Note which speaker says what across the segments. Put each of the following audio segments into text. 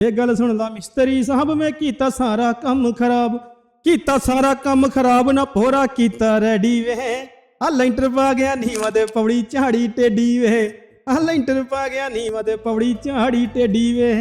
Speaker 1: ਇਹ ਗੱਲ ਸੁਣ ਲਾ ਮਿਸਤਰੀ ਸਾਹਿਬ ਮੈਂ ਕੀਤਾ ਸਾਰਾ ਕੰਮ ਖਰਾਬ ਕੀਤਾ ਸਾਰਾ ਕੰਮ ਖਰਾਬ ਨਾ ਪੋਰਾ ਕੀਤਾ ਰੈਡੀ ਵੇ। ਆ ਲੈਂਟਰ ਪਾ ਗਿਆ ਨੀਵਾਂ ਦੇ ਪੌੜੀ ਝਾੜੀ ਟੇਡੀ ਵੇ। ਆ ਲੈਂਟਰ ਪਾ ਗਿਆ ਨੀਵਾਂ ਦੇ ਪੌੜੀ ਝਾੜੀ ਟੇਡੀ ਵੇ।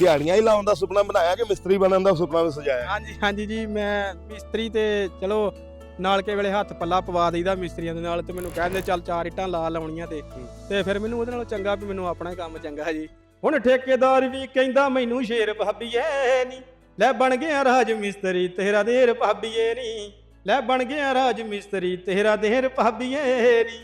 Speaker 2: ਦਿਹਾੜੀਆਂ ਹੀ ਲਾਉਣ ਦਾ ਸੁਪਨਾ ਬਣਾਇਆ ਕਿ ਮਿਸਤਰੀ ਬਣਨ ਦਾ ਸੁਪਨਾ ਵੀ ਸਜਾਇਆ?
Speaker 1: ਹਾਂਜੀ ਹਾਂਜੀ ਜੀ ਮੈਂ ਮਿਸਤਰੀ ਤੇ ਚਲੋ ਨਾਲ ਕੇ ਵੇਲੇ ਹੱਥ ਪੱਲਾ ਪਵਾ ਦਈਦਾ ਮਿਸਤਰੀਆਂ ਦੇ ਨਾਲ ਤੇ ਮੈਨੂੰ ਕਹਿੰਦੇ ਚੱਲ ਚਾਰ ਇੱਟਾਂ ਲਾ ਲਾਉਣੀਆਂ ਤੇ। ਤੇ ਫਿਰ ਮੈਨੂੰ ਉਹਦੇ ਨਾਲ ਚੰਗਾ ਵੀ ਮੈਨੂੰ ਆਪਣਾ ਹੀ ਕੰਮ ਚੰਗਾ ਜੀ। ਹੁਣ ਠੇਕੇਦਾਰ ਵੀ ਕਹਿੰਦਾ ਮੈਨੂੰ ਸ਼ੇਰ ਭਾਬੀਏ ਨਹੀਂ ਲੈ ਬਣ ਗਿਆ ਰਾਜ ਮਿਸਤਰੀ ਤੇਰਾ ਦੇਰ ਭਾਬੀਏ ਨਹੀਂ ਲੈ ਬਣ ਗਿਆ ਰਾਜ ਮਿਸਤਰੀ ਤੇਰਾ ਦੇਰ ਭਾਬੀਏ ਨਹੀਂ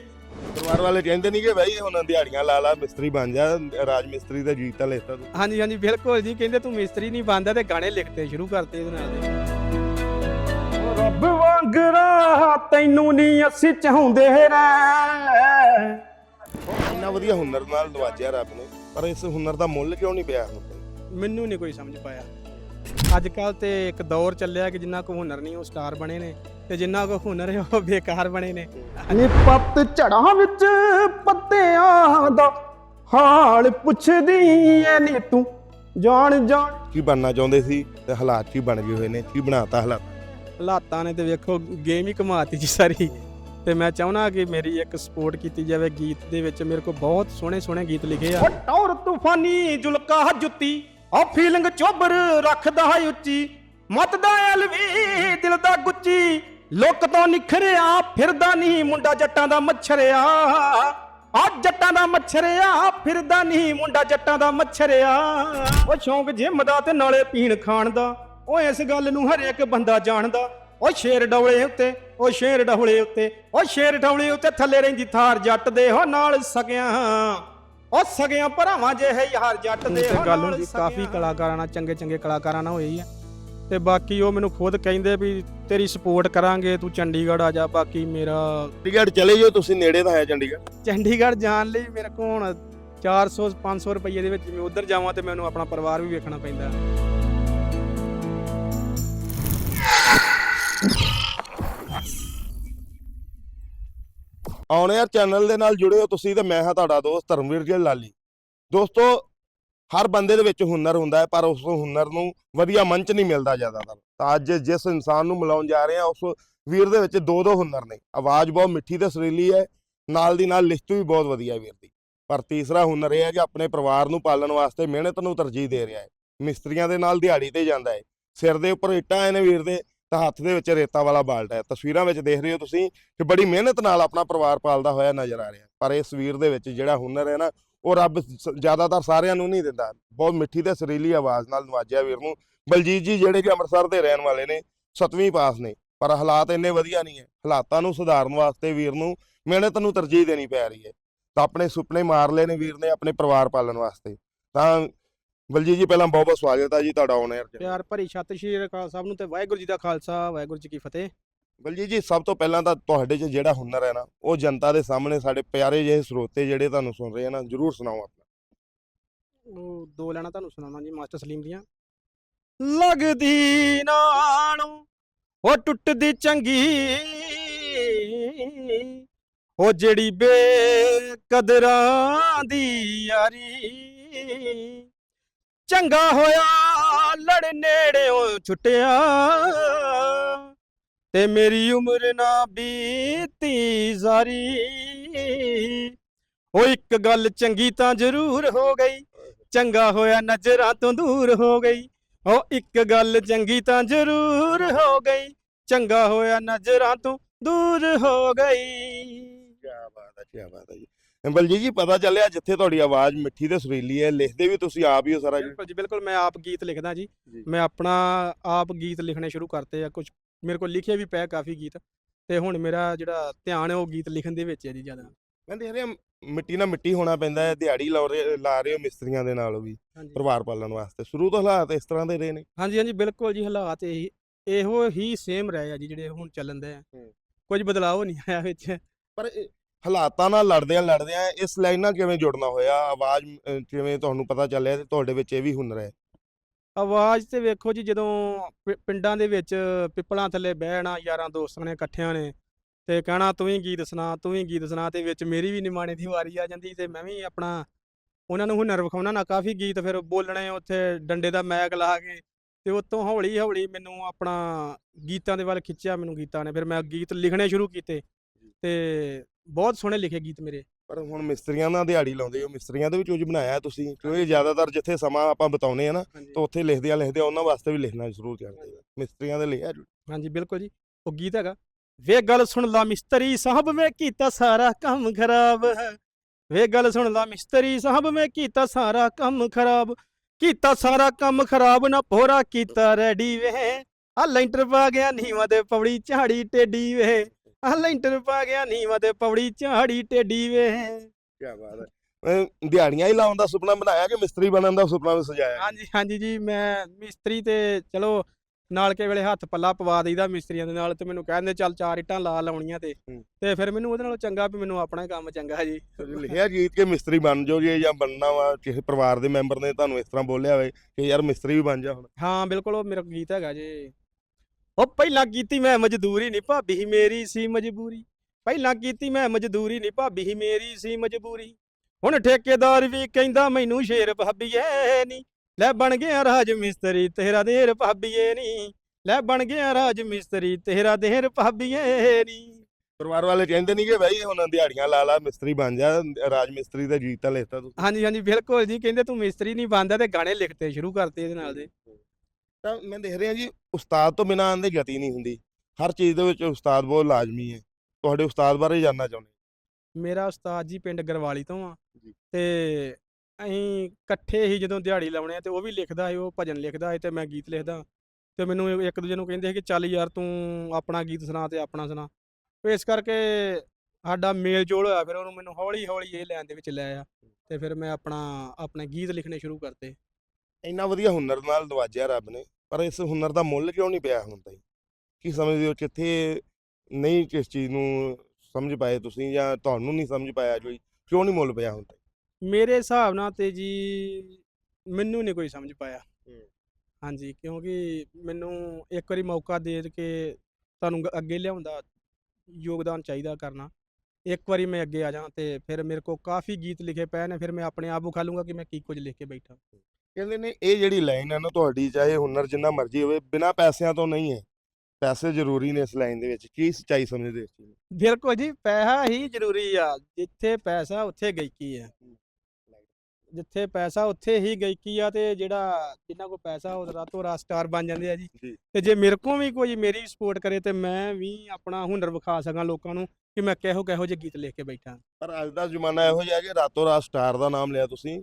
Speaker 2: ਪਰਿਵਾਰ ਵਾਲੇ ਕਹਿੰਦੇ ਨਹੀਂ ਕਿ ਭਾਈ ਹੁਣ ਦਿਹਾੜੀਆਂ ਲਾ ਲਾ ਮਿਸਤਰੀ ਬਣ ਜਾ ਰਾਜ ਮਿਸਤਰੀ ਦਾ ਜੀਤਾ ਲੈਤਾ ਤੂੰ।
Speaker 1: ਹਾਂਜੀ ਹਾਂਜੀ ਬਿਲਕੁਲ ਜੀ ਕਹਿੰਦੇ ਤੂੰ ਮਿਸਤਰੀ ਨਹੀਂ ਬਣਦਾ ਤੇ ਗਾਣੇ ਲਿਖਤੇ ਸ਼ੁਰੂ ਕਰਤੇ ਇਹਦੇ ਨਾਲ। ਦੇ ਰੱਬ ਵਾਂਗਰਾ ਤੈਨੂੰ ਨਹੀਂ ਅਸੀਂ ਚਾਹੁੰਦੇ ਰਹਿ।
Speaker 2: ਇੰਨਾ ਵਧੀਆ ਹੁਨਰ ਨਾਲ ਨਵਾਜਿਆ ਰੱਬ ਨੇ। ਪਰ ਇਸ ਹੁਨਰ ਦਾ ਮੁੱਲ ਕਿਉਂ ਨਹੀਂ ਪਿਆ? ਹੁਣ
Speaker 1: ਮੈਨੂੰ ਨਹੀਂ ਕੋਈ ਸਮਝ ਪਾਇਆ। ਅੱਜ ਕੱਲ ਤੇ ਇੱਕ ਦੌਰ ਚੱਲਿਆ ਕਿ ਜਿੰਨਾ ਕੋ ਹੁਨਰ ਨਹੀਂ ਉਹ ਸਟਾਰ ਬਣੇ ਨੇ ਤੇ ਜਿੰਨਾ ਕੋ ਹੁਨਰ ਹੈ ਉਹ ਬੇਕਾਰ ਬਣੇ ਨੇ। ਨੀ ਪੱਤ ਝੜਾਂ ਵਿੱਚ ਪੱਤਿਆਂ ਦਾ ਹਾਲ ਪੁੱਛਦੀ ਐ ਨੀ ਤੂੰ। ਜਾਣ ਜਾਣ।
Speaker 2: ਕੀ ਬਣਨਾ ਚਾਹੁੰਦੇ ਸੀ? ਤੇ ਹਾਲਾਤ ਕੀ ਬਣ ਗਏ ਹੋਏ ਨੇ? ਕੀ ਬਣਾਤਾ ਹਾਲਾਤ?
Speaker 1: ਹਾਲਾਤਾਂ ਨੇ ਤੇ ਵੇਖੋ ਗੇਮ ਹੀ ਕਮਾਤੀ ਜੀ ਸਾਰੀ। ਤੇ ਮੈਂ ਚਾਹੁੰਦਾ ਕਿ ਮੇਰੀ ਇੱਕ ਸਪੋਰਟ ਕੀਤੀ ਜਾਵੇ ਗੀਤ ਦੇ ਵਿੱਚ। ਮੇਰੇ ਕੋਲ ਬਹੁਤ ਸੋਹਣੇ ਸੋਹਣੇ ਗੀਤ ਲਿਖੇ ਆ। ਤੂਫਾਨੀ ਜੁਲਕਾ ਜੁੱਤੀ ਆ ਫੀਲਿੰਗ ਚੋਬਰ ਰੱਖਦਾ ਹੈ ਉੱਚੀ। ਮਤ ਐਲਵੀ ਦਿਲ ਦਾ ਗੁੱਚੀ। ਲੋਕ ਤੋਂ ਨਿਖਰਿਆ, ਫਿਰਦਾ ਨਹੀਂ ਮੁੰਡਾ ਜੱਟਾਂ ਦਾ ਮੱਛਰਿਆ। ਆ ਜੱਟਾਂ ਦਾ ਮੱਛਰਿਆ, ਫਿਰਦਾ ਨਹੀਂ ਮੁੰਡਾ ਜੱਟਾਂ ਦਾ ਮੱਛਰਿਆ। ਉਹ ਸ਼ੌਂਕ ਜਿੰਮ ਦਾ ਤੇ ਨਾਲੇ ਪੀਣ ਖਾਣ ਦਾ। ਉਹ ਇਸ ਗੱਲ ਨੂੰ ਹਰੇਕ ਬੰਦਾ ਜਾਣਦਾ। ਉਹ ਸ਼ੇਰ ਡੌਲੇ ਉੱਤੇ ਉਹ ਸ਼ੇਰ ਡੌਲੇ ਉੱਤੇ ਉਹ ਸ਼ੇਰ ਡੌਲੇ ਉੱਤੇ ਥੱਲੇ ਰਹਿੰਦੀ ਥਾਰ ਜੱਟ ਦੇ ਹੋ ਨਾਲ ਸਕਿਆ ਉਹ ਸਗਿਆਂ ਭਰਾਵਾਂ ਜਿਹੇ ਯਾਰ ਜੱਟ ਦੇ
Speaker 3: ਤੇ ਗੱਲ ਹੁੰਦੀ ਕਾਫੀ ਕਲਾਕਾਰਾਂ ਨਾਲ ਚੰਗੇ ਚੰਗੇ ਕਲਾਕਾਰਾਂ ਨਾਲ ਹੋਈ ਆ। ਤੇ ਬਾਕੀ ਉਹ ਮੈਨੂੰ ਖੁਦ ਕਹਿੰਦੇ ਵੀ ਤੇਰੀ ਸਪੋਰਟ ਕਰਾਂਗੇ ਤੂੰ ਚੰਡੀਗੜ੍ਹ ਆ ਜਾ ਬਾਕੀ ਮੇਰਾ
Speaker 2: ਚੰਡੀਗੜ੍ਹ ਚਲੇ ਜਾਓ ਤੁਸੀਂ ਨੇੜੇ ਤਾਂ ਹੈ ਚੰਡੀਗੜ੍ਹ।
Speaker 1: ਚੰਡੀਗੜ੍ਹ ਜਾਣ ਲਈ ਮੇਰੇ ਕੋਲ ਹੁਣ 400 500 ਰੁਪਏ ਦੇ ਵਿੱਚ ਜਿਵੇਂ ਉਧਰ ਜਾਵਾਂ ਤੇ ਮੈਨੂੰ ਆਪਣਾ ਪਰਿਵਾਰ ਵੀ ਵੇਖਣਾ ਪੈਂਦਾ।
Speaker 2: ਆਨ 에ਅਰ ਚੈਨਲ ਦੇ ਨਾਲ ਜੁੜੇ ਹੋ ਤੁਸੀਂ ਤੇ ਮੈਂ ਹਾਂ ਤੁਹਾਡਾ ਦੋਸਤ ਧਰਮਵੀਰ ਜੀ ਲਾਲੀ। ਦੋਸਤੋ, ਹਰ ਬੰਦੇ ਦੇ ਵਿੱਚ ਹੁਨਰ ਹੁੰਦਾ ਹੈ, ਪਰ ਉਸ ਹੁਨਰ ਨੂੰ ਵਧੀਆ ਮੰਚ ਨਹੀਂ ਮਿਲਦਾ ਜ਼ਿਆਦਾਤਰ। ਤਾਂ ਅੱਜ ਜਿਸ ਇਨਸਾਨ ਨੂੰ ਮਿਲਾਉਣ ਜਾ ਰਹੇ ਹਾਂ, ਉਸ ਵੀਰ ਦੇ ਵਿੱਚ ਦੋ ਦੋ ਹੁਨਰ ਨੇ। ਆਵਾਜ਼ ਬਹੁਤ ਮਿੱਠੀ ਤੇ ਸੁਰੀਲੀ ਹੈ, ਨਾਲ ਦੀ ਨਾਲ ਲਿਖਤ ਵੀ ਬਹੁਤ ਵਧੀਆ ਵੀਰ ਦੀ। ਪਰ ਤੀਸਰਾ ਹੁਨਰ ਇਹ ਹੈ ਕਿ ਆਪਣੇ ਪਰਿਵਾਰ ਨੂੰ ਪਾਲਣ ਵਾਸਤੇ ਮਿਹਨਤ ਨੂੰ ਤਰਜੀਹ ਦੇ ਰਿਹਾ ਹੈ। ਮਿਸਤਰੀਆਂ ਦੇ ਨਾਲ ਦਿਹਾੜੀ ਤੇ ਜਾਂਦਾ ਹੈ। ਸਿਰ ਦੇ ਉੱਪਰ ਇੱਟਾਂ ਆਏ ਨੇ ਵੀਰ ਦੇ ਤਾਂ ਹੱਥ ਦੇ ਵਿੱਚ ਰੇਤਾ ਵਾਲਾ ਬਾਲਟਾ ਹੈ। ਤਸਵੀਰਾਂ ਵਿੱਚ ਦੇਖ ਰਹੇ ਹੋ ਤੁਸੀਂ ਕਿ ਬੜੀ ਮਿਹਨਤ ਨਾਲ ਆਪਣਾ ਪਰਿਵਾਰ ਪਾਲਦਾ ਹੋਇਆ ਨਜ਼ਰ ਆ ਰਿਹਾ ਪਰ ਇਸ ਵੀਰ ਦੇ ਵਿੱਚ ਜਿਹੜਾ ਹੁਨਰ ਹੈ ਨਾ, ਉਹ ਰੱਬ ਜ਼ਿਆਦਾਤਰ ਸਾਰਿਆਂ ਨੂੰ ਨਹੀਂ ਦਿੰਦਾ। ਬਹੁਤ ਮਿੱਠੀ ਤੇ ਸਰੀਲੀ ਆਵਾਜ਼ ਨਾਲ ਨਵਾਜਿਆ ਵੀਰ ਨੂੰ। ਬਲਜੀਤ ਜੀ ਜਿਹੜੇ ਕਿ ਅੰਮ੍ਰਿਤਸਰ ਦੇ ਰਹਿਣ ਵਾਲੇ ਨੇ, ਸੱਤਵੀਂ ਪਾਸ ਨੇ। ਪਰ ਹਾਲਾਤ ਇੰਨੇ ਵਧੀਆ ਨਹੀਂ ਹੈ। ਹਾਲਾਤਾਂ ਨੂੰ ਸੁਧਾਰਨ ਵਾਸਤੇ ਵੀਰ ਨੂੰ ਮਿਹਨਤ ਨੂੰ ਤਰਜੀਹ ਦੇਣੀ ਪੈ ਰਹੀ ਹੈ। ਤਾਂ ਆਪਣੇ ਸੁਪਨੇ ਮਾਰ ਲਏ ਨੇ ਵੀਰ ਨੇ ਆਪਣੇ ਪਰਿਵਾਰ ਪਾਲਣ ਵਾਸਤੇ। ਤਾਂ ਬਲਜੀਤ ਜੀ ਪਹਿਲਾਂ ਬਹੁਤ ਬਹੁਤ ਸਵਾਗਤ ਹੈ ਜੀ ਤੁਹਾਡਾ ਆਨ 에ਅਰ
Speaker 1: ਪਿਆਰ ਭਰੀ ਛੱਤ ਸ਼੍ਰੀ ਅਕਾਲ ਸਾਹਿਬ ਨੂੰ ਤੇ ਵਾਹਿਗੁਰੂ ਜੀ ਦਾ ਖਾਲਸਾ ਵਾਹਿਗੁਰੂ ਜੀ ਕੀ ਫਤਿਹ।
Speaker 2: ਬਲਜੀਤ ਜੀ ਸਭ ਤੋਂ ਪਹਿਲਾਂ ਤਾਂ ਤੁਹਾਡੇ 'ਚ ਜਿਹੜਾ ਹੁਨਰ ਹੈ ਨਾ ਉਹ ਜਨਤਾ ਦੇ ਸਾਹਮਣੇ ਸਾਡੇ ਪਿਆਰੇ ਜਿਹੇ ਸਰੋਤੇ ਜਿਹੜੇ ਤੁਹਾਨੂੰ ਸੁਣ ਰਹੇ ਆ ਨਾ ਜਰੂਰ ਸੁਣਾਓ ਆਪਣਾ।
Speaker 1: ਉਹ ਦੋ ਲੈਣਾ ਤੁਹਾਨੂੰ ਸੁਣਾਉਣਾ ਜੀ ਮਾਸਟਰ ਸਲੀਮ ਦੀਆਂ। ਲੱਗਦੀ ਨਾਲੋਂ ਉਹ ਟੁੱਟਦੀ ਚੰਗੀ ਉਹ ਜਿਹੜੀ ਬੇਕਦਰਾਂ ਦੀ ਯਾਰੀ ਚੰਗਾ ਹੋਇਆ, ਲੜ ਨੇੜਿਓਂ ਛੁੱਟਿਆ। ਤੇ ਮੇਰੀ ਉਮਰ ਨਾ ਬੀਤੀ ਜ਼ਾਰੀ ਉਹ ਇੱਕ ਗੱਲ ਚੰਗੀ ਤਾਂ ਜ਼ਰੂਰ ਹੋ ਗਈ, ਚੰਗਾ ਹੋਇਆ ਨਜ਼ਰਾਂ ਤੋਂ ਦੂਰ ਹੋ ਗਈ। ਉਹ ਇੱਕ ਗੱਲ ਚੰਗੀ ਤਾਂ ਜ਼ਰੂਰ ਹੋ ਗਈ, ਚੰਗਾ ਹੋਇਆ ਨਜ਼ਰਾਂ ਤੋਂ ਦੂਰ ਹੋ ਗਈ।
Speaker 2: ਕੀ ਬਾਤ ਹੈ ਕੀ ਬਾਤ ਹੈ ਜੀ। ਬਲਜੀਤ ਜੀ ਪਤਾ ਚੱਲਿਆ ਜਿੱਥੇ ਤੁਹਾਡੀ ਆਵਾਜ਼ ਮਿੱਠੀ ਤੇ ਸੁਰੀਲੀ ਹੈ ਲਿਖਦੇ ਵੀ ਤੁਸੀਂ ਆਪ ਹੀ ਹੋ ਸਾਰਾ ਜੀ
Speaker 1: ਬਿਲਕੁਲ ਜੀ ਬਿਲਕੁਲ ਮੈਂ ਆਪ ਗੀਤ ਲਿਖਦਾ ਜੀ। ਮੈਂ ਆਪਣਾ ਆਪ ਗੀਤ ਲਿਖਣੇ ਸ਼ੁਰੂ ਕਰਤੇ ਆ ਕੁਝ ਮੇਰੇ ਕੋਲ ਲਿਖੇ ਵੀ ਪਏ ਕਾਫੀ ਗੀਤ ਤੇ ਹੁਣ ਮੇਰਾ ਜਿਹੜਾ ਧਿਆਨ ਹੈ ਉਹ ਗੀਤ ਲਿਖਣ ਦੇ ਵਿੱਚ ਹੈ ਜੀ ਜ਼ਿਆਦਾ।
Speaker 2: ਮੈਂ ਦੇਖ ਰਿਹਾ ਮਿੱਟੀ ਨਾਲ ਮਿੱਟੀ ਹੋਣਾ ਪੈਂਦਾ ਹੈ ਦਿਹਾੜੀ ਲਾ ਰਹੇ ਲਾ ਰਹੇ ਹੋ ਮਿਸਤਰੀਆਂ ਦੇ ਨਾਲ ਵੀ ਪਰਿਵਾਰ ਪਾਲਣ ਵਾਸਤੇ। ਸ਼ੁਰੂ ਤੋਂ ਹਾਲਾਤ ਇਸ ਤਰ੍ਹਾਂ ਦੇ ਰਹੇ ਨੇ?
Speaker 1: ਹਾਂਜੀ ਹਾਂਜੀ ਬਿਲਕੁਲ ਜੀ ਹਾਲਾਤ ਇਹੀ ਇਹੋ ਹੀ ਸੇਮ ਰਹੇ ਆ ਜੀ ਜਿਹੜੇ ਹੁਣ ਚੱਲਣ ਦੇ ਆ। ਕੁਝ ਬਦਲਾਅ ਨਹੀਂ ਆਇਆ ਵਿੱਚ।
Speaker 2: ਪਰ ਹਾਲਾਤਾਂ ਨਾਲ ਲੜਦਿਆਂ ਲੜਦਿਆਂ ਇਸ ਲਾਈਨ ਨਾਲ ਕਿਵੇਂ ਜੁੜਨਾ ਹੋਇਆ? ਆਵਾਜ਼ ਅਹ, ਜਿਵੇਂ ਤੁਹਾਨੂੰ ਪਤਾ ਚੱਲਿਆ ਤੇ ਤੁਹਾਡੇ ਵਿੱਚ ਇਹ ਵੀ ਹੁਨਰ ਹੈ?
Speaker 1: ਆਵਾਜ਼ ਤੇ ਵੇਖੋ ਜੀ ਜਦੋਂ ਪਿ- ਪਿੰਡਾਂ ਦੇ ਵਿੱਚ ਪਿੱਪਲਾਂ ਥੱਲੇ ਬਹਿਣਾ ਯਾਰਾਂ ਦੋਸਤਾਂ ਨੇ ਇਕੱਠਿਆਂ ਨੇ ਤੇ ਕਹਿਣਾ ਤੂੰ ਵੀ ਗੀਤ ਸੁਣਾ ਤੂੰ ਵੀ ਗੀਤ ਸੁਣਾ ਤੇ ਵਿੱਚ ਮੇਰੀ ਵੀ ਨਿਮਾਣੇ ਦੀ ਵਾਰੀ ਆ ਜਾਂਦੀ ਤੇ ਮੈਂ ਵੀ ਆਪਣਾ ਉਹਨਾਂ ਨੂੰ ਹੁਨਰ ਵਿਖਾਉਣਾ ਨਾ ਕਾਫੀ ਗੀਤ ਫਿਰ ਬੋਲਣੇ ਉੱਥੇ ਡੰਡੇ ਦਾ ਮੈਕ ਲਾ ਕੇ ਤੇ ਉਤੋਂ ਹੌਲੀ ਹੌਲੀ ਮੈਨੂੰ ਆਪਣਾ ਗੀਤਾਂ ਦੇ ਵੱਲ ਖਿੱਚਿਆ ਮੈਨੂੰ ਗੀਤਾਂ ਨੇ ਫਿਰ ਮੈਂ ਗੀਤ ਲਿਖਣੇ ਸ਼ੁਰੂ ਕੀਤੇ ਤੇ ਬਹੁਤ ਸੋਹਣੇ ਲਿਖੇ ਗੀਤ ਮੇਰੇ।
Speaker 2: ਪਰ ਹੁਣ ਮਿਸਤਰੀਆਂ ਨਾਲ ਦਿਹਾੜੀ ਲਾਉਂਦੇ ਹੋ ਮਿਸਤਰੀਆਂ ਦੇ ਵੀ ਕੁਝ ਬਣਾਇਆ ਤੁਸੀਂ ਕਿਉਂਕਿ ਜ਼ਿਆਦਾਤਰ ਜਿੱਥੇ ਸਮਾਂ ਆਪਾਂ ਬਤਾਉਨੇ ਆ ਨਾ ਤਾਂ ਉੱਥੇ ਲਿਖਦੇ ਆ ਲਿਖਦੇ ਆ ਉਹਨਾਂ ਵਾਸਤੇ ਵੀ ਲਿਖਣਾ ਜ਼ਰੂਰ ਚਾਹੀਦਾ। ਮਿਸਤਰੀਆਂ ਦੇ ਜੀ।
Speaker 1: ਹਾਂਜੀ ਬਿਲਕੁਲ ਜੀ। ਉਹ ਗੀਤ ਹੈਗਾ ਵੇ ਗੱਲ ਸੁਣ ਲਾ ਮਿਸਤਰੀ ਸਾਹਿਬ ਮੈਂ ਕੀਤਾ ਸਾਰਾ ਕੰਮ ਖਰਾਬ। ਵੇ ਗੱਲ ਸੁਣ ਲਾ ਮਿਸਤਰੀ ਸਾਹਿਬ ਮੈਂ ਕੀਤਾ ਸਾਰਾ ਕੰਮ ਖਰਾਬ। ਕੀਤਾ ਸਾਰਾ ਕੰਮ ਖਰਾਬ ਨਾ ਪੋਰਾ ਕੀਤਾ ਰੈਡੀ ਵੇ। ਆ ਲੈਂਟਰ ਪਾ ਗਿਆ ਨੀਵਾਂ ਦੇ ਪੌੜੀ ਝਾੜੀ ਟੇਡੀ ਵੇ। ਆ ਲੈਂਟਰ ਪਾ ਗਿਆ ਨੀਵਾਂ ਦੇ ਪੌੜੀ ਝਾੜੀ ਟੇਡੀ ਵੇ।
Speaker 2: ਕੀ ਬਾਤ ਹੈ। ਅਹ ਦਿਹਾੜੀਆਂ ਹੀ ਲਾਉਣ ਦਾ ਸੁਪਨਾ ਬਣਾਇਆ ਕਿ ਮਿਸਤਰੀ ਬਣਨ ਦਾ ਸੁਪਨਾ ਵੀ ਸਜਾਇਆ?
Speaker 1: ਹਾਂਜੀ ਹਾਂਜੀ ਜੀ ਮੈਂ ਮਿਸਤਰੀ ਤੇ ਚਲੋ ਨਾਲ ਕੇ ਵੇਲੇ ਹੱਥ ਪੱਲਾ ਪਵਾ ਦਈਦਾ ਮਿਸਤਰੀਆਂ ਦੇ ਨਾਲ ਤੇ ਮੈਨੂੰ ਕਹਿੰਦੇ ਚੱਲ ਚਾਰ ਇੱਟਾਂ ਲਾ ਲਾਉਣੀਆਂ ਤੇ।
Speaker 2: ਹੂੰ।
Speaker 1: ਤੇ ਫਿਰ ਮੈਨੂੰ ਉਹਦੇ ਨਾਲੋਂ ਚੰਗਾ ਵੀ ਮੈਨੂੰ ਆਪਣਾ ਹੀ ਕੰਮ ਚੰਗਾ ਜੀ।
Speaker 2: ਲਿਖਿਆ ਗੀਤ ਕਿ ਮਿਸਤਰੀ ਬਣ ਜਾਓ ਜੀ ਜਾਂ ਬਣਨਾ ਵਾ ਕਿਸੇ ਪਰਿਵਾਰ ਦੇ ਮੈਂਬਰ ਨੇ ਤੁਹਾਨੂੰ ਇਸ ਤਰ੍ਹਾਂ ਬੋਲਿਆ ਹੋਵੇ ਕਿ ਯਾਰ ਮਿਸਤਰੀ ਵੀ ਬਣ ਜਾ ਹੁਣ।
Speaker 1: ਹਾਂ ਬਿਲਕੁਲ ਉਹ ਮੇਰਾ ਗੀਤ ਹੈਗਾ ਜੀ। ਉਹ ਪਹਿਲਾਂ ਕੀਤੀ ਮੈਂ ਮਜ਼ਦੂਰੀ ਨਹੀਂ ਭਾਬੀ ਮੇਰੀ ਸੀ ਮਜਬੂਰੀ। ਪਹਿਲਾਂ ਕੀਤੀ ਮੈਂ ਮਜ਼ਦੂਰੀ ਨਹੀਂ ਭਾਬੀ ਮੇਰੀ ਸੀ ਮਜਬੂਰੀ। ਹੁਣ ਠੇਕੇਦਾਰ ਵੀ ਕਹਿੰਦਾ ਮੈਨੂੰ ਸ਼ੇਰ ਭਾਬੀਏ ਨਹੀਂ ਲੈ ਬਣ ਗਿਆ ਰਾਜ ਮਿਸਤਰੀ ਤੇਰਾ ਦੇਰ ਭਾਬੀਏ ਨਹੀਂ ਲੈ ਬਣ ਗਿਆ ਰਾਜ ਮਿਸਤਰੀ ਤੇਰਾ ਦੇਰ ਭਾਬੀਏ ਨਹੀਂ
Speaker 2: ਪਰਿਵਾਰ ਵਾਲੇ ਕਹਿੰਦੇ ਨਹੀਂ ਕਿ ਭਾਈ ਹੁਣ ਦਿਹਾੜੀਆਂ ਲਾ ਲਾ ਮਿਸਤਰੀ ਬਣ ਜਾ ਰਾਜ ਮਿਸਤਰੀ ਦਾ ਗੀਤ ਤਾਂ ਲਿਖਤਾ ਤੂੰ।
Speaker 1: ਹਾਂਜੀ ਹਾਂਜੀ ਬਿਲਕੁਲ ਜੀ ਕਹਿੰਦੇ ਤੂੰ ਮਿਸਤਰੀ ਨਹੀਂ ਬਣਦਾ ਤੇ ਗਾਣੇ ਲਿਖਤੇ ਸ਼ੁਰੂ ਕਰਤੇ ਇਹਦੇ ਨਾਲ ਦੇ।
Speaker 2: ਤਾਂ ਮੈਂ ਦੇਖ ਰਿਹਾ ਜੀ ਉਸਤਾਦ ਤੋਂ ਬਿਨਾਂ ਆਂਦੇ ਗਤੀ ਨਹੀਂ ਹੁੰਦੀ। ਹਰ ਚੀਜ਼ ਦੇ ਵਿੱਚ ਉਸਤਾਦ ਬਹੁਤ ਲਾਜ਼ਮੀ ਹੈ। ਤੁਹਾਡੇ ਉਸਤਾਦ ਬਾਰੇ ਜਾਨਣਾ ਚਾਹੁੰਦੇ
Speaker 1: ਮੇਰਾ ਉਸਤਾਦ ਜੀ ਪਿੰਡ ਗਰਵਾਲੀ ਤੋਂ ਆ। ਤੇ ਅਸੀਂ ਇਕੱਠੇ ਹੀ ਜਦੋਂ ਦਿਹਾੜੀ ਲਾਉਣੇ ਆ ਤੇ ਉਹ ਵੀ ਲਿਖਦਾ ਸੀ ਉਹ ਭਜਨ ਲਿਖਦਾ ਸੀ ਤੇ ਮੈਂ ਗੀਤ ਲਿਖਦਾ। ਤੇ ਮੈਨੂੰ ਇੱਕ ਦੂਜੇ ਨੂੰ ਕਹਿੰਦੇ ਸੀ ਕਿ ਚੱਲ ਯਾਰ ਤੂੰ ਆਪਣਾ ਗੀਤ ਸੁਣਾ ਤੇ ਆਪਣਾ ਸੁਣਾ। ਇਸ ਕਰਕੇ ਸਾਡਾ ਮੇਲ ਜੋਲ ਹੋਇਆ ਫਿਰ ਉਹਨੂੰ ਮੈਨੂੰ ਹੌਲੀ ਹੌਲੀ ਇਹ ਲੈਣ ਦੇ ਵਿੱਚ ਲੈ ਆ ਤੇ ਫਿਰ ਮੈਂ ਆਪਣਾ ਆਪਣੇ ਗੀਤ ਲਿਖਣੇ ਸ਼ੁਰੂ ਕਰਤੇ।
Speaker 2: ਇੰਨਾ ਵਧੀਆ ਹੁਨਰ ਨਾਲ ਨਵਾਜਿਆ ਰੱਬ ਨੇ ਪਰ ਇਸ ਹੁਨਰ ਦਾ ਮੁੱਲ ਕਿਉਂ ਨਹੀਂ ਪਿਆ ਹੁਣ ਤਾਈਂ? ਕੀ ਸਮਝਦੇ ਹੋ ਕਿੱਥੇ ਨਹੀਂ ਕਿਸ ਚੀਜ਼ ਨੂੰ ਸਮਝ ਪਾਏ ਤੁਸੀਂ ਜਾਂ ਤੁਹਾਨੂੰ ਨਹੀਂ ਸਮਝ ਪਾਇਆ ਕੋਈ ਕਿਉਂ ਨਹੀਂ ਮੁੱਲ ਪਿਆ ਤਾਈਂ?
Speaker 1: ਮੇਰੇ ਹਿਸਾਬ ਨਾਲ ਤੇ ਜੀ ਮੈਨੂੰ ਨਹੀਂ ਕੋਈ ਸਮਝ ਪਾਇਆ। ਹਾਂਜੀ ਕਿਉਂਕਿ ਮੈਨੂੰ ਇੱਕ ਵਾਰੀ ਮੌਕਾ ਦੇ ਕੇ ਤੁਹਾਨੂੰ ਅੱਗੇ ਲਿਆਉਂਦਾ ਯੋਗਦਾਨ ਚਾਹੀਦਾ ਕਰਨਾ। ਇੱਕ ਵਾਰੀ ਮੈਂ ਅੱਗੇ ਆ ਜਾਵਾਂ ਤੇ ਫਿਰ ਮੇਰੇ ਕੋਲ ਕਾਫੀ ਗੀਤ ਲਿਖੇ ਪਏ ਨੇ ਫਿਰ ਮੈਂ ਆਪਣੇ ਆਪ ਵਿਖਾ ਲੂੰਗਾ ਕਿ ਮੈਂ ਕੀ ਕੁਝ ਲਿਖ ਕੇ ਬੈਠਾ।
Speaker 2: ਕਹਿੰਦੇ ਨੇ ਇਹ ਜਿਹੜੀ ਲਾਈਨ ਹੈ ਨਾ ਤੁਹਾਡੀ ਚਾਹੇ ਹੁਨਰ ਜਿੰਨਾ ਮਰਜ਼ੀ ਹੋਵੇ ਬਿਨਾਂ ਪੈਸਿਆਂ ਤੋਂ ਨਹੀਂ ਹੈ। ਪੈਸੇ ਜ਼ਰੂਰੀ ਨੇ ਇਸ ਲਾਈਨ ਦੇ ਵਿੱਚ ਕੀ ਸੱਚਾਈ ਸਮਝਦੇ ਹੋ ਇਸ ਚੀਜ਼ ਨੂੰ?
Speaker 1: ਬਿਲਕੁਲ ਜੀ ਪੈਸਾ ਹੀ ਜ਼ਰੂਰੀ ਆ ਜਿੱਥੇ ਪੈਸਾ ਉੱਥੇ ਗਾਇਕੀ ਆ। ਜਿੱਥੇ ਪੈਸਾ ਉੱਥੇ ਹੀ ਗਾਇਕੀ ਆ ਤੇ ਜਿਹੜਾ ਜਿੰਨਾ ਕੋਲ ਪੈਸਾ ਉਹ ਰਾਤੋਂ ਰਾਤ ਸਟਾਰ ਬਣ ਜਾਂਦੇ ਆ ਜੀ।
Speaker 2: ਜੀ।
Speaker 1: ਤੇ ਜੇ ਮੇਰੇ ਕੋਲ ਵੀ ਕੋਈ ਮੇਰੀ ਸਪੋਰਟ ਕਰੇ ਤੇ ਮੈਂ ਵੀ ਆਪਣਾ ਹੁਨਰ ਵਿਖਾ ਸਕਾਂ ਲੋਕਾਂ ਨੂੰ ਕਿ ਮੈਂ ਕਿਹੋ ਕਿਹੋ ਜਿਹੇ ਗੀਤ ਲਿਖ ਕੇ ਬੈਠਾ।
Speaker 2: ਪਰ ਅੱਜ ਦਾ ਜ਼ਮਾਨਾ ਇਹੋ ਜਿਹਾ ਕਿ ਰਾਤੋਂ ਰਾਤ ਸਟਾਰ ਦਾ ਨਾਮ ਲਿਆ ਤੁਸੀਂ।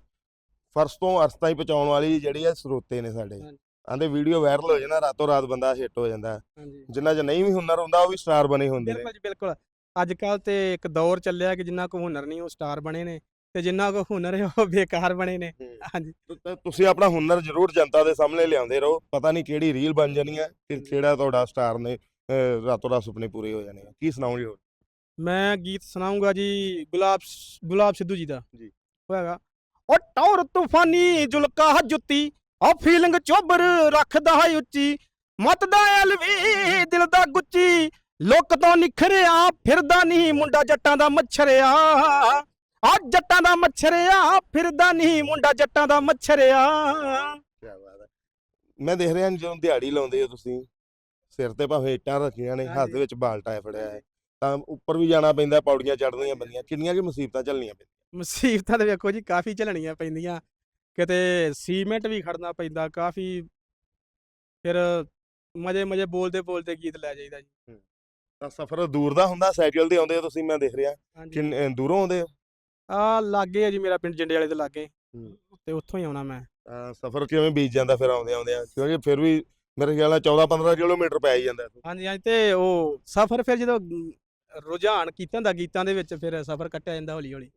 Speaker 2: ਫਰਸ਼ ਤੋਂ ਅਰਸ਼ ਤਾਈਂ ਪਹੁੰਚਾਉਣ ਵਾਲੀ ਜਿਹੜੀ ਹੈ ਸਰੋਤੇ ਨੇ ਸਾਡੇ।
Speaker 1: ਹਾਂਜੀ।
Speaker 2: ਆਂਦੇ ਵੀਡੀਓ ਵਾਇਰਲ ਹੋ ਜਾਣਾ ਰਾਤੋਂ ਰਾਤ ਬੰਦਾ ਹਿੱਟ ਹੋ ਜਾਂਦਾ।
Speaker 1: ਹਾਂਜੀ।
Speaker 2: ਜਿੰਨਾ ਚ ਨਹੀਂ ਵੀ ਹੁਨਰ ਹੁੰਦਾ ਉਹ ਵੀ ਸਟਾਰ ਬਣੇ ਹੁੰਦੇ ਨੇ।
Speaker 1: ਬਿਲਕੁਲ ਜੀ ਬਿਲਕੁਲ। ਅੱਜ ਕੱਲ ਤੇ ਇੱਕ ਦੌਰ ਚੱਲਿਆ ਕਿ ਜਿੰਨਾ ਕੋ ਹੁਨਰ ਨਹੀਂ ਉਹ ਸਟਾਰ ਬਣੇ ਨੇ ਤੇ ਜਿੰਨਾ ਕੋ ਹੁਨਰ ਹੈ ਉਹ ਬੇਕਾਰ ਬਣੇ ਨੇ। ਹਾਂਜੀ।
Speaker 2: ਤੁ- ਤੁ- ਤੁਸੀਂ ਆਪਣਾ ਹੁਨਰ ਜ਼ਰੂਰ ਜਨਤਾ ਦੇ ਸਾਹਮਣੇ ਲਿਆਉਂਦੇ ਰਹੋ। ਪਤਾ ਨਹੀਂ ਕਿਹੜੀ ਰੀਲ ਬਣ ਜਾਣੀ ਹੈ ਕਿ ਕਿਹੜਾ ਤੁਹਾਡਾ ਸਟਾਰ ਨੇ ਅਹ, ਰਾਤੋਂ ਰਾਤ ਸੁਪਨੇ ਪੂਰੇ ਹੋ ਜਾਣੇ ਆ। ਕੀ ਸੁਣਾਓਗੇ ਹੋਰ?
Speaker 1: ਮੈਂ ਗੀਤ ਸੁਣਾਉਂਗਾ ਜੀ ਗੁਲਾਬ ਸ- ਗੁਲਾਬ ਸਿੱਧੂ ਜੀ ਦਾ।
Speaker 2: ਜੀ।
Speaker 1: ਉਹ ਹੈਗਾ ਉਹ ਟੌਰ ਤੂਫਾਨੀ ਜੁਲਕਾ ਜੁੱਤੀ ਆ ਫੀਲਿੰਗ ਚੋਬਰ ਰੱਖਦਾ ਹੈ ਉੱਚੀ। ਮਤਦਾ ਐਲਵੀ ਦਿਲ ਦਾ ਗੁੱਚੀ। ਲੁੱਕ ਤੋਂ ਨਿਖਰਿਆ ਫਿਰਦਾ ਨਹੀਂ ਮੁੰਡਾ ਜੱਟਾਂ ਦਾ ਮੱਛਰਿਆ। ਆ ਜੱਟਾਂ ਦਾ ਮੱਛਰਿਆ ਫਿਰਦਾ ਨਹੀਂ ਮੁੰਡਾ ਜੱਟਾਂ ਦਾ ਮੱਛਰਿਆ।
Speaker 2: ਕੀ ਬਾਤ ਹੈ। ਮੈਂ ਦੇਖ ਰਿਹਾ ਜਦੋਂ ਦਿਹਾੜੀ ਲਾਉਂਦੇ ਹੋ ਤੁਸੀਂ ਸਿਰ ਤੇ ਭਾਵੇਂ ਇੱਟਾਂ ਰੱਖੀਆਂ ਨੇ ਹੱਥ। ਵਿੱਚ ਬਾਲਟਾ ਫੜਿਆ ਹੈ ਤਾਂ ਉੱਪਰ ਵੀ ਜਾਣਾ ਪੈਂਦਾ ਪੌੜੀਆਂ ਚੜ੍ਹਨੀਆਂ ਪੈਂਦੀਆਂ ਕਿੰਨੀਆਂ ਕਿ ਮੁਸੀਬਤਾਂ ਝੱਲਣੀਆਂ ਪੈਂਦੀਆਂ?
Speaker 1: ਮੁਸੀਬਤਾਂ ਤੇ ਵੇਖੋ ਜੀ ਕਾਫੀ ਝੱਲਣੀਆਂ ਪੈਂਦੀਆਂ। ਕਿਤੇ ਸੀਮੈਂਟ ਵੀ ਖੜਨਾ ਪੈਂਦਾ ਕਾਫੀ ਫਿਰ ਮਜੇ ਮਜੇ ਬੋਲਦੇ ਬੋਲਦੇ ਗੀਤ ਲੈ ਜਾਈਦਾ ਜੀ।
Speaker 2: ਤਾਂ ਸਫ਼ਰ ਦੂਰ ਦਾ ਹੁੰਦਾ ਸਾਈਕਲ ਤੇ ਆਉਂਦੇ ਹੋ ਤੁਸੀਂ ਮੈਂ ਦੇਖ ਰਿਹਾ। ਦੂਰੋਂ ਆਉਂਦੇ ਹੋ?
Speaker 1: ਆ ਲਾਗੇ ਆ ਜੀ ਮੇਰਾ ਪਿੰਡ ਜੰਡੇ ਵਾਲੇ ਦੇ ਲਾਗੇ। ਤੇ ਉੱਥੋਂ ਹੀ ਆਉਣਾ ਮੈਂ।
Speaker 2: ਸਫ਼ਰ ਕਿਵੇਂ ਬੀਤ ਜਾਂਦਾ ਫਿਰ ਆਉਂਦੇ ਆਉਂਦੇ ਕਿਉਂਕਿ ਫਿਰ ਵੀ ਮੇਰੇ ਖਿਆਲ ਨਾਲ 14 15 ਕਿਲੋਮੀਟਰ ਪੈ ਜਾਂਦਾ।
Speaker 1: ਹਾਂਜੀ ਹਾਂਜੀ ਤੇ ਉਹ ਸਫ਼ਰ ਫਿਰ ਜਦੋਂ ਰੁਝਾਨ ਕੀਤਾ ਹੁੰਦਾ ਗੀਤਾਂ ਦੇ ਵਿੱਚ ਫਿਰ ਸਫ਼ਰ ਕੱਟਿਆ ਜਾਂਦਾ ਹੌਲੀ ਹੌਲੀ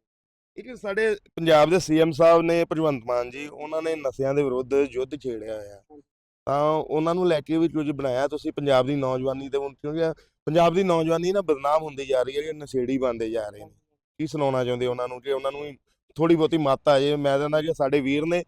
Speaker 2: ਇੱਕ ਸਾਡੇ ਪੰਜਾਬ ਦੇ ਸੀਐਮ ਸਾਹਿਬ ਨੇ ਭਗਵੰਤ ਮਾਨ ਜੀ, ਉਹਨਾਂ ਨੇ ਨਸ਼ਿਆਂ ਦੇ ਵਿਰੁੱਧ ਯੁੱਧ ਛੇੜਿਆ ਹੋਇਆ। ਤਾਂ ਉਹਨਾਂ ਨੂੰ ਲੈ ਕੇ ਵੀ ਕੁਝ ਬਣਾਇਆ ਤੁਸੀਂ ਪੰਜਾਬ ਦੀ ਨੌਜਵਾਨੀ ਤੇ ਹੁਣ, ਕਿਉਂਕਿ ਪੰਜਾਬ ਦੀ ਨੌਜਵਾਨੀ ਨਾ ਬਦਨਾਮ ਹੁੰਦੀ ਜਾ ਰਹੀ ਹੈ ਕਿ ਨਸ਼ੇੜੀ ਬਣਦੇ ਜਾ ਰਹੇ ਨੇ। ਕੀ ਸੁਣਾਉਣਾ ਚਾਹੁੰਦੇ ਉਹਨਾਂ ਨੂੰ ਕਿ ਉਹਨਾਂ ਨੂੰ ਥੋੜੀ ਬਹੁਤੀ ਮੱਤ ਆ ਜੇ? ਮੈਂ ਕਹਿੰਦਾ ਕਿ ਸਾਡੇ ਵੀਰ ਨੇ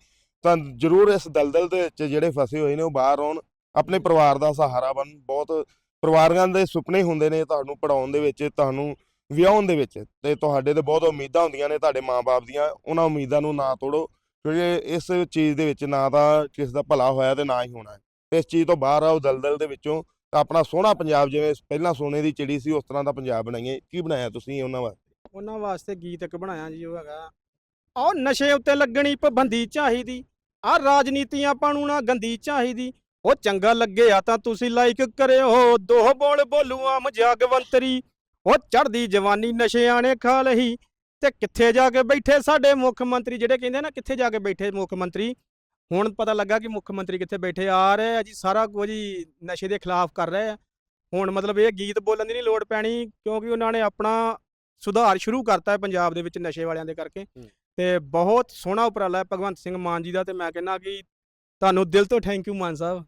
Speaker 2: ਤਾਂ ਜ਼ਰੂਰ ਇਸ ਦਲਦਲ ਦੇ ਵਿੱਚ ਜਿਹੜੇ ਫਸੇ ਹੋਏ ਨੇ, ਉਹ ਬਾਹਰ ਆਉਣ, ਆਪਣੇ ਪਰਿਵਾਰ ਦਾ ਸਹਾਰਾ ਬਣ ਬਹੁਤ ਪਰਿਵਾਰਾਂ ਦੇ ਸੁਪਨੇ ਹੁੰਦੇ ਨੇ ਤੁਹਾਨੂੰ ਪੜਾਉਣ ਦੇ ਵਿੱਚ, ਤੁਹਾਨੂੰ ਵਿਆਹਣ ਦੇ ਵਿੱਚ ਤੇ ਤੁਹਾਡੇ ਤੇ ਬਹੁਤ ਉਮੀਦਾਂ ਹੁੰਦੀਆਂ ਨੇ ਤੁਹਾਡੇ ਮਾਪੇ ਦੀਆਂ, ਉਹਨਾਂ ਉਮੀਦਾਂ ਨੂੰ ਨਾ ਤੋੜੋ, ਕਿਉਂਕਿ ਇਸ ਚੀਜ਼ ਦੇ ਵਿੱਚ ਨਾ ਤਾਂ ਕਿਸ ਦਾ ਭਲਾ ਹੋਇਆ ਤੇ ਨਾ ਹੀ ਹੋਣਾ। ਤੇ ਇਸ ਚੀਜ਼ ਤੋਂ ਬਾਹਰ ਆਓ ਦਲਦਲ ਦੇ ਵਿੱਚੋਂ, ਤਾਂ ਆਪਣਾ ਸੋਹਣਾ ਪੰਜਾਬ ਜਿਵੇਂ ਪਹਿਲਾਂ ਸੋਨੇ ਦੀ ਚਿੜੀ ਸੀ, ਉਸ ਤਰ੍ਹਾਂ ਦਾ ਪੰਜਾਬ ਬਣਾਈਏ। ਕੀ ਬਣਾਇਆ ਤੁਸੀਂ ਉਹਨਾਂ ਵਾਸਤੇ?
Speaker 1: ਉਹਨਾਂ ਵਾਸਤੇ ਗੀਤ ਇੱਕ ਬਣਾਇਆ ਜੀ, ਉਹ ਹੈਗਾ, ਆਹ ਨਸ਼ੇ ਉੱਤੇ ਲੱਗਣੀ ਪਾਬੰਦੀ ਚਾਹੀਦੀ, ਆਹ ਰਾਜਨੀਤੀ ਆਪਾਂ ਨੂੰ ਨਾ ਗੰਦੀ ਚਾਹੀਦੀ, ਉਹ ਚੰਗਾ ਲੱਗੇ ਆ ਤਾਂ ਤੁਸੀਂ ਲਾਈਕ ਕਰਿਓ, ਦੋ ਬੋਲ ਬੋਲੂ ਆਮ ਜਗਵੰਤਰੀ ਉਹ ਚੜਦੀ ਜਵਾਨੀ ਨਸ਼ਿਆਂ ਨੇ ਖਾ ਲਈ। ਤੇ ਕਿੱਥੇ ਜਾ ਕੇ ਬੈਠੇ ਸਾਡੇ ਮੁੱਖ ਮੰਤਰੀ? ਜਿਹੜੇ ਕਹਿੰਦੇ ਨਾ ਕਿੱਥੇ ਜਾ ਕੇ ਬੈਠੇ ਮੁੱਖ ਮੰਤਰੀ? ਹੁਣ ਪਤਾ ਲੱਗਾ ਕਿ ਮੁੱਖ ਮੰਤਰੀ ਕਿੱਥੇ ਬੈਠੇ ਆ ਰਹੇ ਆ ਜੀ ਸਾਰਾ ਕੁਝ ਹੀ ਨਸ਼ੇ ਦੇ ਖਿਲਾਫ ਕਰ ਰਹੇ ਆ। ਹੁਣ ਮਤਲਬ ਇਹ ਗੀਤ ਬੋਲਣ ਦੀ ਨਹੀਂ ਲੋੜ ਪੈਣੀ ਕਿਉਂਕਿ ਉਹਨਾਂ ਨੇ ਆਪਣਾ ਸੁਧਾਰ ਸ਼ੁਰੂ ਕਰਤਾ ਹੈ ਪੰਜਾਬ ਦੇ ਵਿੱਚ ਨਸ਼ੇ ਵਾਲਿਆਂ ਦੇ ਕਰਕੇ। ਤੇ ਬਹੁਤ ਸੋਹਣਾ ਉਪਰਾਲਾ ਹੈ ਭਗਵੰਤ ਸਿੰਘ ਮਾਨ ਜੀ ਦਾ ਤੇ ਮੈਂ ਕਹਿੰਦਾ ਕਿ ਤੁਹਾਨੂੰ ਦਿਲ ਤੋਂ ਥੈਂਕ ਯੂ ਮਾਨ ਸਾਹਿਬ।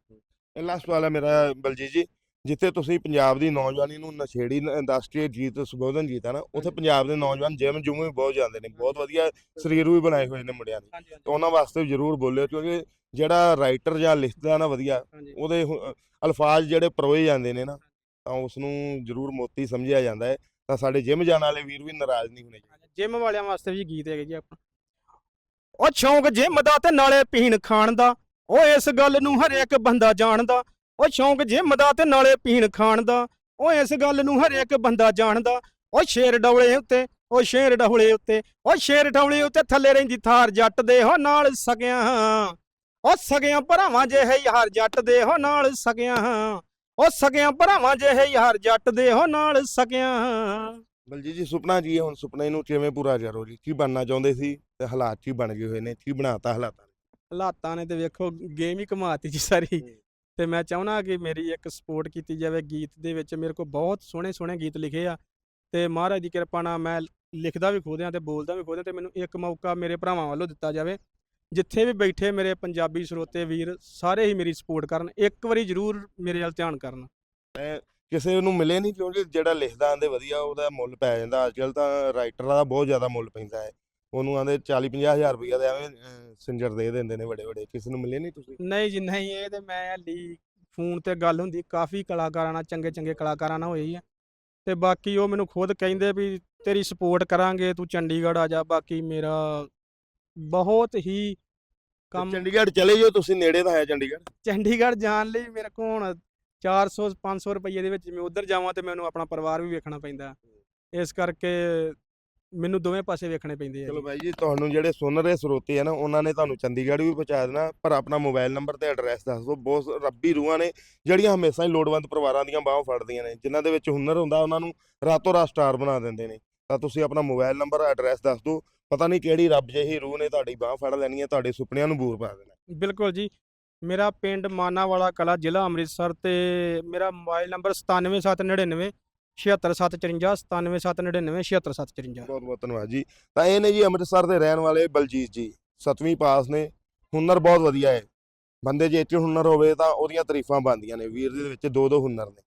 Speaker 2: ਇਹ ਲਾਸਟ ਵਾਲਾ ਮੇਰਾ ਬਲਜੀਤ ਜੀ ਜਿੱਥੇ ਤੁਸੀਂ ਪੰਜਾਬ ਦੀ ਨੌਜਵਾਨੀ ਨੂੰ ਨਸ਼ੇੜੀ ਇੰਡਸਟਰੀ ਜੀਤ ਸੁਬੋਧਨ ਜੀਤਾ ਨਾ ਉੱਥੇ ਪੰਜਾਬ ਦੇ ਨੌਜਵਾਨ ਜਿਮ ਜੁਮ ਵੀ ਬਹੁਤ ਜਾਂਦੇ ਨੇ ਬਹੁਤ ਵਧੀਆ ਸਰੀਰ ਵੀ ਬਣਾਏ ਹੋਏ ਨੇ ਮੁੰਡਿਆਂ ਦੇ। ਤੇ ਉਹਨਾਂ ਵਾਸਤੇ ਵੀ ਜ਼ਰੂਰ ਬੋਲਿਓ ਕਿਉਂਕਿ ਜਿਹੜਾ ਰਾਈਟਰ ਜਾਂ ਲਿਖਦਾ ਨਾ ਵਧੀਆ ਉਹਦੇ ਅਲਫਾਜ਼ ਜਿਹੜੇ ਪਰੋਏ ਜਾਂਦੇ ਨੇ ਨਾ ਤਾਂ ਉਸ ਨੂੰ ਜ਼ਰੂਰ ਮੋਤੀ ਸਮਝਿਆ ਜਾਂਦਾ ਹੈ। ਤਾਂ ਸਾਡੇ ਜਿਮ ਜਾਣ ਵਾਲੇ ਵੀਰ ਵੀ ਨਾਰਾਜ਼ ਨਹੀਂ ਹੋਣੇ ਚਾਹੀਦੇ।
Speaker 1: ਜਿਮ ਵਾਲਿਆਂ ਵਾਸਤੇ ਵੀ ਗੀਤ ਹੈਗੇ ਜੀ ਆਪਣਾ। ਉਹ ਸ਼ੌਂਕ ਜਿਮ ਦਾ ਤੇ ਨਾਲੇ ਪੀਣ ਖਾਣ ਦਾ ਉਹ ਇਸ ਗੱਲ ਨੂੰ ਹਰੇਕ ਬੰਦਾ ਜਾਣਦਾ। ਉਹ ਸ਼ੌਂਕ ਜਿਮ ਦਾ ਤੇ ਨਾਲੇ ਪੀਣ ਖਾਣ ਦਾ ਉਹ ਇਸ ਗੱਲ ਨੂੰ ਹਰੇਕ ਬੰਦਾ ਜਾਣਦਾ। ਉਹ ਸ਼ੇਰ ਡੌਲੇ ਉੱਤੇ ਉਹ ਸ਼ੇਰ ਡੌਲੇ ਉੱਤੇ ਉਹ ਸ਼ੇਰ ਡੌਲੇ ਉੱਤੇ ਥੱਲੇ ਰਹਿੰਦੀ ਥਾਰ ਜੱਟ ਦੇ ਹੋ ਨਾਲ ਸਕਿਆ ਉਹ ਸਗਿਆਂ ਭਰਾਵਾਂ ਜਿਹੇ ਯਾਰ ਜੱਟ ਦੇ ਹੋ ਨਾਲ ਸਕਿਆ ਉਹ ਸਗਿਆਂ ਭਰਾਵਾਂ ਜਿਹੇ ਯਾਰ ਜੱਟ ਦੇ ਹੋ ਨਾਲ ਸਕਿਆ
Speaker 2: ਬਲਜੀਤ ਜੀ ਸੁਪਨਾ ਜੀ ਹੁਣ? ਸੁਪਨੇ ਨੂੰ ਕਿਵੇਂ ਪੂਰਾ ਕਰੋ ਜੀ? ਕੀ ਬਣਨਾ ਚਾਹੁੰਦੇ ਸੀ? ਤੇ ਹਾਲਾਤ ਕੀ ਬਣ ਗਏ ਹੋਏ ਨੇ? ਕੀ ਬਣਾਤਾ ਹਾਲਾਤਾਂ ਨੇ?
Speaker 1: ਹਾਲਾਤਾਂ ਨੇ ਤੇ ਵੇਖੋ ਗੇਮ ਹੀ ਕਮਾਤੀ ਜੀ ਸਾਰੀ।
Speaker 2: ਹੂੰ।
Speaker 1: ਤੇ ਮੈਂ ਚਾਹੁੰਦਾ ਕਿ ਮੇਰੀ ਇੱਕ ਸਪੋਰਟ ਕੀਤੀ ਜਾਵੇ ਗੀਤ ਦੇ ਵਿੱਚ। ਮੇਰੇ ਕੋਲ ਬਹੁਤ ਸੋਹਣੇ ਸੋਹਣੇ ਗੀਤ ਲਿਖੇ ਆ ਤੇ ਮਹਾਰਾਜ ਦੀ ਕਿਰਪਾ ਨਾਲ ਮੈਂ ਲਿਖਦਾ ਵੀ ਖੋਦਿਆਂ ਆ ਤੇ ਬੋਲਦਾ ਵੀ ਖੋਦਿਆਂ ਆ ਤੇ ਮੈਨੂੰ ਇੱਕ ਮੌਕਾ ਮੇਰੇ ਭਰਾਵਾਂ ਵੱਲੋਂ ਦਿੱਤਾ ਜਾਵੇ। ਜਿੱਥੇ ਵੀ ਬੈਠੇ ਮੇਰੇ ਪੰਜਾਬੀ ਸਰੋਤੇ ਵੀਰ, ਸਾਰੇ ਹੀ ਮੇਰੀ ਸਪੋਰਟ ਕਰਨ। ਇੱਕ ਵਾਰੀ ਜ਼ਰੂਰ ਮੇਰੇ ਵੱਲ ਧਿਆਨ ਕਰਨ।
Speaker 2: ਮੈਂ ਕਿਸੇ ਨੂੰ ਮਿਲੇ ਨਹੀਂ ਕਿਉਂਕਿ ਜਿਹੜਾ ਲਿਖਦਾ ਆਂਦੇ ਵਧੀਆ, ਉਹਦਾ ਮੁੱਲ ਪੈ ਜਾਂਦਾ। ਅੱਜ ਕੱਲ ਤਾਂ ਰਾਈਟਰਾਂ ਦਾ ਬਹੁਤ ਜ਼ਿਆਦਾ ਮੁੱਲ ਪੈਂਦਾ ਹੈ। ਉਹਨੂੰ ਆਂਦੇ 40 50000 ਰੁਪਈਆ ਦੇ ਐਵੇਂ ਸਿੰਜਰ ਦੇ ਦਿੰਦੇ ਨੇ ਵੱਡੇ ਵੱਡੇ। ਕਿਸੇ ਨੂੰ ਮਿਲੇ ਨਹੀਂ ਤੁਸੀਂ?
Speaker 1: ਨਹੀਂ ਜੀ ਨਹੀਂ ਇਹ ਤੇ ਮੈਂ ਹਲੀ ਫੋਨ ਤੇ ਗੱਲ ਹੁੰਦੀ ਕਾਫੀ ਕਲਾਕਾਰਾਂ ਨਾਲ ਚੰਗੇ ਚੰਗੇ ਕਲਾਕਾਰਾਂ ਨਾਲ ਹੋਈ ਆ। ਤੇ ਬਾਕੀ ਉਹ ਮੈਨੂੰ ਖੁਦ ਕਹਿੰਦੇ ਵੀ ਤੇਰੀ ਸਪੋਰਟ ਕਰਾਂਗੇ ਤੂੰ ਚੰਡੀਗੜ੍ਹ ਆ ਜਾ ਬਾਕੀ ਮੇਰਾ ਬਹੁਤ ਹੀ ਕੰਮ
Speaker 2: ਚੰਡੀਗੜ੍ਹ ਚਲੇ ਜਾਓ ਤੁਸੀਂ ਨੇੜੇ ਤਾਂ ਹੈ ਚੰਡੀਗੜ੍ਹ।
Speaker 1: ਚੰਡੀਗੜ੍ਹ ਜਾਣ ਲਈ ਮੇਰੇ ਕੋਲ ਹੁਣ 400 500 ਰੁਪਏ ਦੇ ਵਿੱਚ ਮੈਂ ਉਧਰ ਜਾਵਾਂ ਤੇ ਮੈਨੂੰ ਆਪਣਾ ਪਰਿਵਾਰ ਵੀ ਵੇਖਣਾ ਪੈਂਦਾ। ਇਸ ਕਰਕੇ ਮੈਨੂੰ ਦੋਵੇਂ ਪਾਸੇ ਵੇਖਣੇ ਪੈਂਦੇ ਆ
Speaker 2: ਚਲੋ। ਬਾਈ ਜੀ ਤੁਹਾਨੂੰ ਜਿਹੜੇ ਸੁਣ ਰਹੇ ਸਰੋਤੇ ਆ ਨਾ ਉਹਨਾਂ ਨੇ ਤੁਹਾਨੂੰ ਚੰਡੀਗੜ੍ਹ ਵੀ ਪਹੁੰਚਾ ਦੇਣਾ ਪਰ ਆਪਣਾ ਮੋਬਾਈਲ ਨੰਬਰ ਤੇ ਐਡਰੈਸ ਦੱਸ ਦਿਓ। ਬਹੁਤ ਰੱਬੀ ਰੂਹਾਂ ਨੇ ਜਿਹੜੀਆਂ ਹਮੇਸ਼ਾ ਹੀ ਲੋੜਵੰਦ ਪਰਿਵਾਰਾਂ ਦੀਆਂ ਬਾਹਾਂ ਫੜਦੀਆਂ ਨੇ ਜਿਨ੍ਹਾਂ ਦੇ ਵਿੱਚ ਹੁਨਰ ਹੁੰਦਾ ਉਹਨਾਂ ਨੂੰ ਰਾਤੋਂ ਰਾਤ ਸਟਾਰ ਬਣਾ ਦਿੰਦੇ ਨੇ। ਤਾਂ ਤੁਸੀਂ ਆਪਣਾ ਮੋਬਾਈਲ ਨੰਬਰ ਐਡਰੈਸ ਦੱਸ ਦਿਓ। ਪਤਾ ਨਹੀਂ ਕਿਹੜੀ ਰੱਬ ਜਿਹੀ ਰੂਹ ਨੇ ਤੁਹਾਡੀ ਬਾਹ ਫੜ ਲੈਣੀ ਹੈ ਤੁਹਾਡੇ ਸੁਪਨਿਆਂ ਨੂੰ ਬੂਰ ਪਾ ਦੇਣਾ।
Speaker 1: ਬਿਲਕੁਲ ਜੀ। ਮੇਰਾ ਪਿੰਡ ਮਾਨਾਵਾਲਾ ਕਲਾ ਜ਼ਿਲ੍ਹਾ ਅੰਮ੍ਰਿਤਸਰ ਤੇ ਮੇਰਾ ਮੋਬਾਈਲ ਨੰਬਰ 97799 76754 97799 76754
Speaker 2: ਬਹੁਤ ਬਹੁਤ ਧੰਨਵਾਦ ਜੀ। ਤਾਂ ਇਹ ਨੇ ਜੀ ਅੰਮ੍ਰਿਤਸਰ ਦੇ ਰਹਿਣ ਵਾਲੇ ਬਲਜੀਤ ਜੀ, ਸਤਵੀਂ ਪਾਸ ਨੇ। ਹੁਨਰ ਬਹੁਤ ਵਧੀਆ ਹੈ। ਬੰਦੇ ਜੇ 'ਚ ਹੁਨਰ ਹੋਵੇ ਤਾਂ ਉਹਦੀਆਂ ਤਾਰੀਫਾਂ ਬਣਦੀਆਂ ਨੇ। ਵੀਰ ਦੇ ਵਿੱਚ ਦੋ ਦੋ ਹੁਨਰ ਨੇ।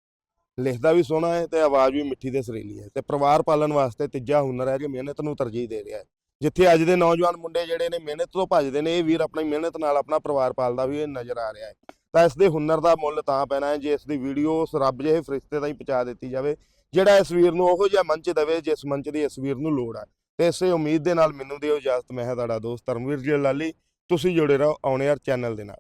Speaker 2: ਲਿਖਦਾ ਵੀ ਸੋਹਣਾ ਹੈ ਤੇ ਆਵਾਜ਼ ਵੀ ਮਿੱਠੀ ਤੇ ਸੁਰੀਲੀ ਹੈ। ਤੇ ਪਰਿਵਾਰ ਪਾਲਣ ਵਾਸਤੇ ਤੀਜਾ ਹੁਨਰ ਹੈ ਜੋ, ਮਿਹਨਤ ਨੂੰ ਤਰਜੀਹ ਦੇ ਰਿਹਾ ਹੈ। ਜਿੱਥੇ ਅੱਜ ਦੇ ਨੌਜਵਾਨ ਮੁੰਡੇ ਜਿਹੜੇ ਨੇ, ਮਿਹਨਤ ਤੋਂ ਭੱਜਦੇ ਨੇ, ਇਹ ਵੀਰ ਆਪਣੀ ਮਿਹਨਤ ਨਾਲ ਆਪਣਾ ਪਰਿਵਾਰ ਪਾਲਦਾ ਵੀ ਇਹ ਨਜ਼ਰ ਆ ਰਿਹਾ ਹੈ। ਤਾਂ ਇਸ ਦੇ ਹੁਨਰ ਦਾ ਮੁੱਲ ਤਾਂ ਪੈਣਾ ਹੈ। ਜੇ ਇਸ ਦੀ ਵੀਡੀਓ ਉਸ ਰੱਬ ਜਿਹੇ ਫਰਿਸ਼ਤੇ ਤਾਈਂ ਪਹੁੰਚਾ ਦਿੱਤੀ ਜਾਵੇ ਜਿਹੜਾ ਇਸ ਵੀਰ ਨੂੰ ਉਹੋ ਜਿਹਾ ਮੰਚ ਦੇਵੇ, ਜਿਸ ਮੰਚ ਦੀ ਇਸ ਵੀਰ ਨੂੰ ਲੋੜ ਹੈ ਤੇ ਇਸੇ ਉਮੀਦ ਦੇ ਨਾਲ ਮੈਨੂੰ ਦਿਓ ਇਜਾਜ਼ਤ। ਮੈਂ ਹਾਂ ਤੁਹਾਡਾ ਦੋਸਤ ਧਰਮਵੀਰ ਜੀ ਲਾਲੀ। ਤੁਸੀਂ ਜੁੜੇ ਰਹੋ ਆਉਣੇ ਯਾਰ ਚੈਨਲ ਦੇ ਨਾਲ।